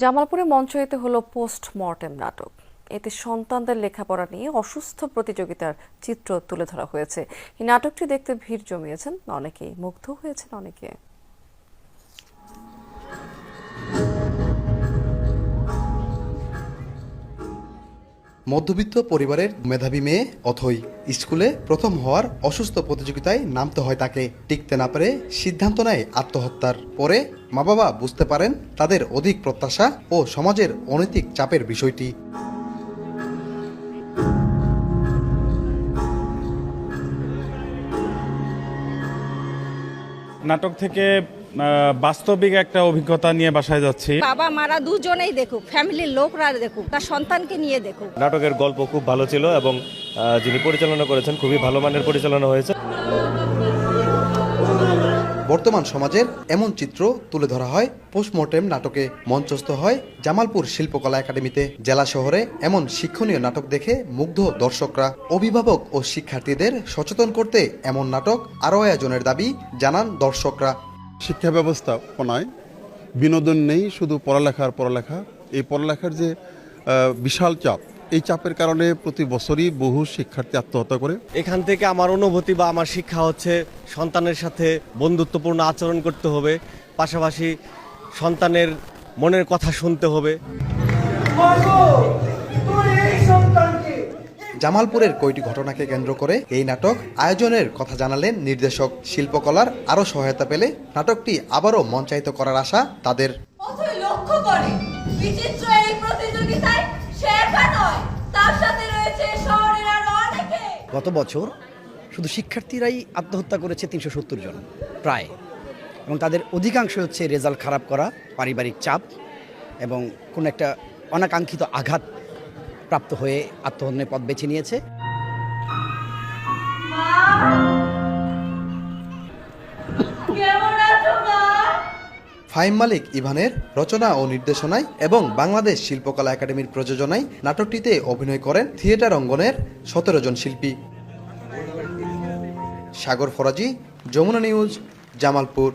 জামালপুরে মঞ্চায়িত হলো post mortem নাটক। এতে সন্তানদের লেখাপড়া নিয়ে অসুস্থ প্রতিযোগিতার চিত্র তুলে ধরা হয়েছে। এই নাটকটি দেখতে ভিড় জমিয়েছেন অনেকেই, মুগ্ধ হয়েছেন অনেকে। মধ্যবিত্ত পরিবারের মেধাবী মেয়ে অথই স্কুলে প্রথম হওয়ার অসুস্থ প্রতিযোগিতায় নামতে হয় তাকে। টিকতে না পেরে সিদ্ধান্ত নেয় আত্মহত্যার। পরে মা বাবা বুঝতে পারেন তাদের অধিক প্রত্যাশা ও সমাজের অনৈতিক চাপের বিষয়টি। নাটক থেকে বাস্তবিক একটা অভিজ্ঞতা নিয়ে বাসায় যাচ্ছি। বাবা মারা দুজনেই দেখুক ফ্যামিলির লোকরা দেখুক তার সন্তানকে নিয়ে দেখুক। নাটকের গল্প খুব ভালো ছিল এবং যিনি পরিচালনা করেছেন খুবই ভালো মানের পরিচালনা হয়েছে। বর্তমান সমাজের এমন চিত্র তুলে ধরা হয় পোস্টমর্টেম নাটকে। মঞ্চস্থ হয় জামালপুর শিল্পকলা একাডেমিতে। জেলা শহরে এমন শিক্ষণীয় নাটক দেখে মুগ্ধ দর্শকরা। অভিভাবক ও শিক্ষার্থীদের সচেতন করতে এমন নাটক আরও আয়োজনের দাবি জানান দর্শকরা। শিক্ষা ব্যবস্থাপনায় বিনোদন নেই, শুধু পড়ালেখার পড়ালেখা। এই পড়ালেখার যে বিশাল চাপ, এই চাপের কারণে প্রতি বছরই বহু শিক্ষার্থী আত্মহত্যা করে। এখান থেকে আমার অনুভূতি বা আমার শিক্ষা হচ্ছে, সন্তানের সাথে বন্ধুত্বপূর্ণ আচরণ করতে হবে। পাশাপাশি সন্তানের মনের কথা শুনতে হবে। জামালপুরের কয়টি ঘটনাকে কেন্দ্র করে এই নাটক আয়োজনের কথা জানালেন নির্দেশক শিল্পকলার আরও সহায়তা পেলে নাটকটি আবারও মঞ্চায়িত করার আশা তাদের। লক্ষ্য করে বিচিত্র এই প্রতিযোগিতায় সে একা নয় তার সাথে রয়েছে শহরের আরও অনেকে। গত বছর শুধু শিক্ষার্থীরাই আত্মহত্যা করেছে তিনশো সত্তর জন প্রায়। এবং তাদের অধিকাংশ হচ্ছে রেজাল্ট খারাপ করা পারিবারিক চাপ এবং কোনো একটা অনাকাঙ্ক্ষিত আঘাত প্রাপ্ত হয়ে আত্মহত্যের পথ বেছে নিয়েছে। কেমন আছো মা ফাহিম মালিক, ইভানের রচনা ও নির্দেশনায় এবং বাংলাদেশ শিল্পকলা একাডেমির প্রযোজনায় নাটকটিতে অভিনয় করেন থিয়েটার অঙ্গনের সতেরো জন শিল্পী। সাগর ফরাজি, যমুনা নিউজ, জামালপুর।